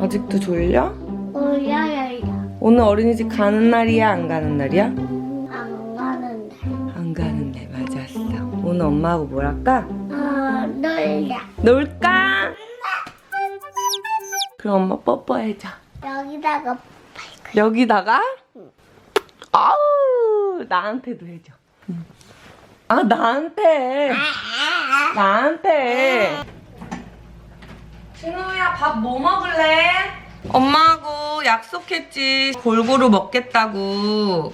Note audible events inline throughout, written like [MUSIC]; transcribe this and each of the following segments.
아직도 졸려? 울려열려 오늘 어린이집 가는 날이야? 안 가는 날이야? 안 가는데 안 가는 날 맞았어. 오늘 엄마하고 뭘 할까? 어 놀려 놀까? 그럼 엄마 뽀뽀해줘. 여기다가 여기다가? 아우, 나한테도 해줘. 응. 아, 나한테. 나한테. 신우야, 밥 뭐 먹을래? 엄마하고 약속했지. 골고루 먹겠다고.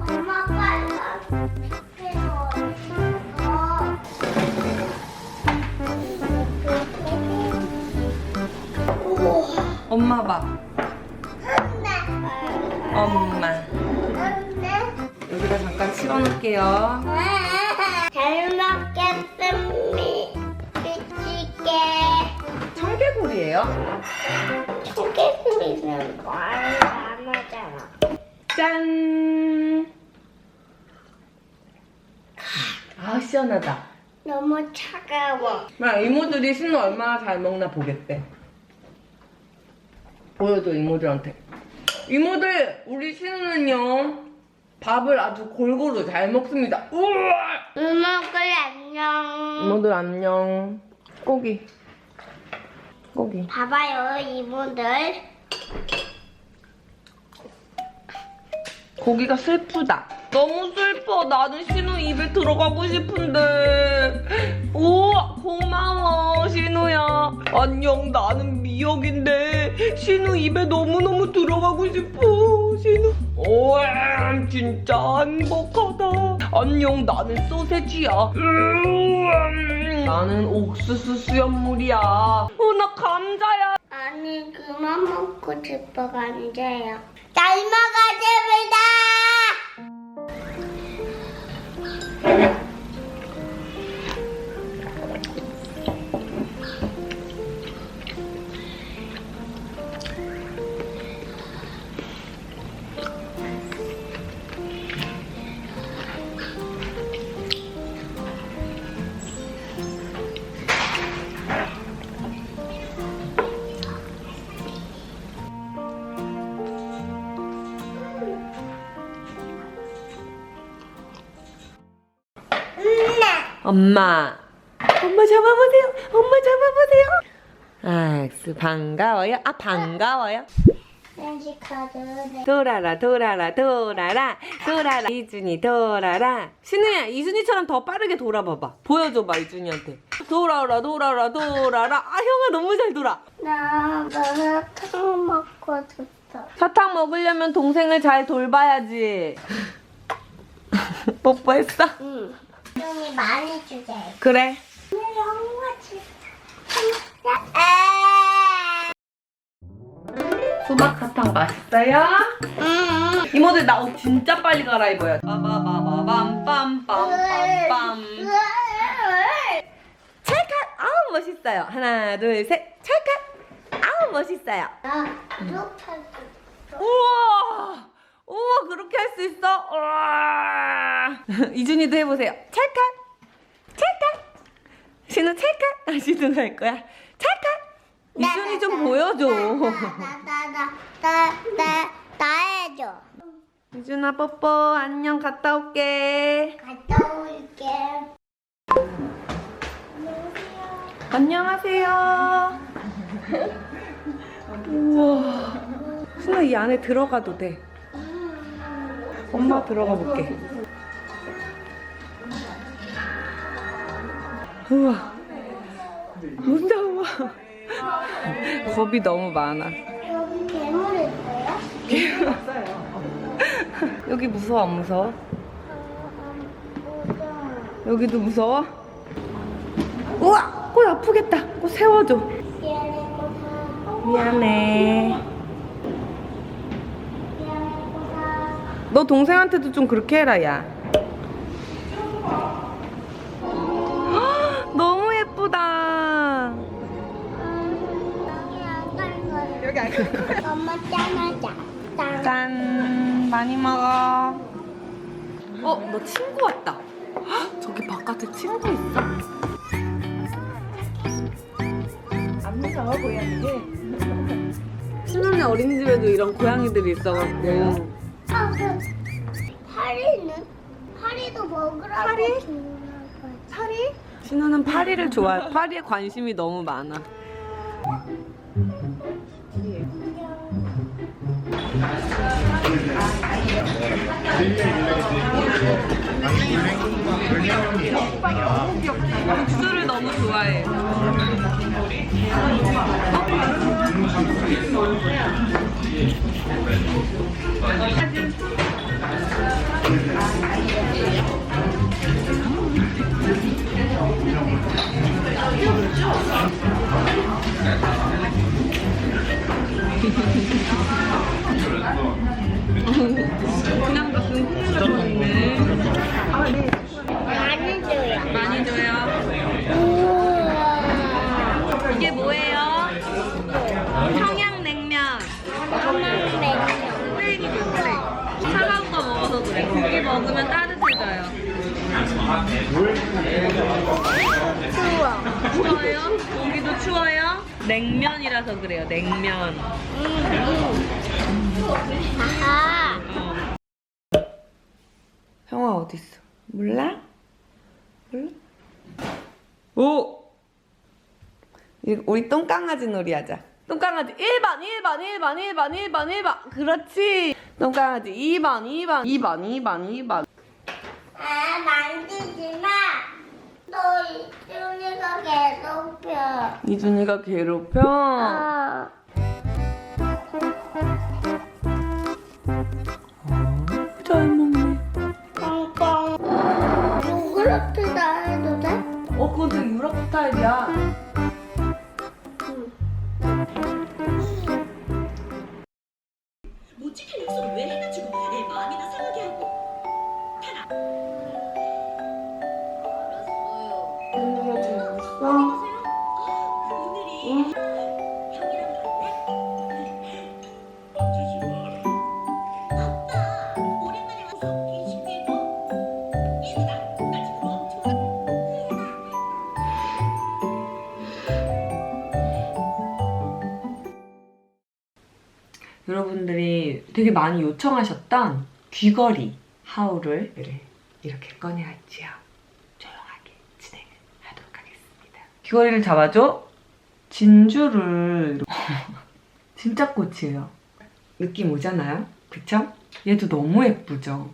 엄마가 이렇게 넣어 우와 엄마 밥. 안돼 엄마. 여기다 잠깐 치워놓을게요. 짠. 아, 시원하다. 너무 차가워 막 이모들이 신우 얼마나 잘 먹나 보겠대. 보여줘 이모들한테. 이모들 우리 신우는요 밥을 아주 골고루 잘 먹습니다. 우와! 음악을 안녕 이모들 안녕. 고기. 고기. 봐봐요 이모들 고기가 슬프다. 너무 슬퍼. 나는 신우 입에 들어가고 싶은데. 오, 고마워, 신우야. 안녕, 나는 미역인데. 신우 입에 너무너무 들어가고 싶어, 신우. 오, 진짜 행복하다. 안녕, 나는 소세지야. 음, 나는 옥수수 수염물이야. 어, 나 감자야. 아니 그만 먹고 싶어 감자요 잘 먹어줍니다 엄마. 엄마 잡아보세요. 엄마 잡아보세요. 아, 엑스 반가워요. 아, 반가워요. 카드 네. 돌아라, 돌아라, 돌아라, 돌아라. 이준이 돌아라. 신우야, 이준이처럼 더 빠르게 돌아봐봐. 보여줘봐, 이준이한테. 돌아라, 돌아라, 돌아라. 아, 형아 너무 잘 돌아. 나 마라탕 먹고 싶어 사탕 먹으려면 동생을 잘 돌봐야지. [LAUGHS] 뽀뽀했어? 응 형이 많이 주세요 그래. 진짜 아 수박 사탕 맛있어요? 응. 이모들 나 옷 진짜 빨리 갈아입어요. 빠바바바밤빰빰빰빰. 찰칵! 아우 멋있어요. 하나, 둘, 셋. 찰칵! 아우 멋있어요. 나 이렇게 우와! 우와 그렇게 할 수 있어? 우와! [LAUGHS] 이준이도 해보세요. 찰칵! 찰칵! 신우 찰칵! 아, 신우 할 거야. 찰칵! 이준이 좀 보여줘. [LAUGHS] 나나나나나나 해줘. 이준아 뽀뽀 안녕 갔다 올게. 갔다 올게. 안녕하세요. 우와. 신우 이 안에 들어가도 돼. 엄마 들어가 볼게. 우와. 무서워. 겁이 너무 많아. 여기 괴물 있어요? [LAUGHS] 여기 무서워 안 무서워? 여기도 무서워? 우와! 꽃 아프겠다. 꽃 세워줘. 미안해 꼬사. 너 동생한테도 좀 그렇게 해라, 야. 헉, [GASPS] 너무 예쁘다. 여기 안. 엄마 짠하자. 짠. 짠. 많이 먹어. 어, 너 친구 왔다. 헉, [GASPS] 저기 바깥에 친구 있어? 고양이. 신혼의 어린이집에도 이런 고양이들이 있어갖고. 파리는? 파리도 먹으라고 파리? 파리? 신우는 파리를 좋아해. 파리에 관심이 너무 많아. 국수를 너무 좋아해. 추워. 추워요? 고기도 추워요? 냉면이라서 그래요. 냉면. 아하. 형아 어디 있어? 몰라? 몰라? 오! 이- 우리 똥강아지 놀이 하자. 똥강아지 1번, 1번, 1번, 1번, 1번, 1번. 그렇지. 똥강아지 2번, 2번, 2번, 2번, 2번. 아, 만지지 마. 너 이준이가 괴롭혀. 이준이가 괴롭혀. 어. 잘 먹네. 꽁꽁. 요구르트다 해도 돼? 어, 그건 되게 유럽 스타일이야. 묵 되게 많이 요청하셨던 귀걸이 하울을 이렇게 꺼내왔지요. 조용하게 진행을 하도록 하겠습니다. 귀걸이를 잡아줘. 진주를 [LAUGHS] 진짜 꽃이에요. 느낌 오잖아요? 그쵸? 얘도 너무 예쁘죠?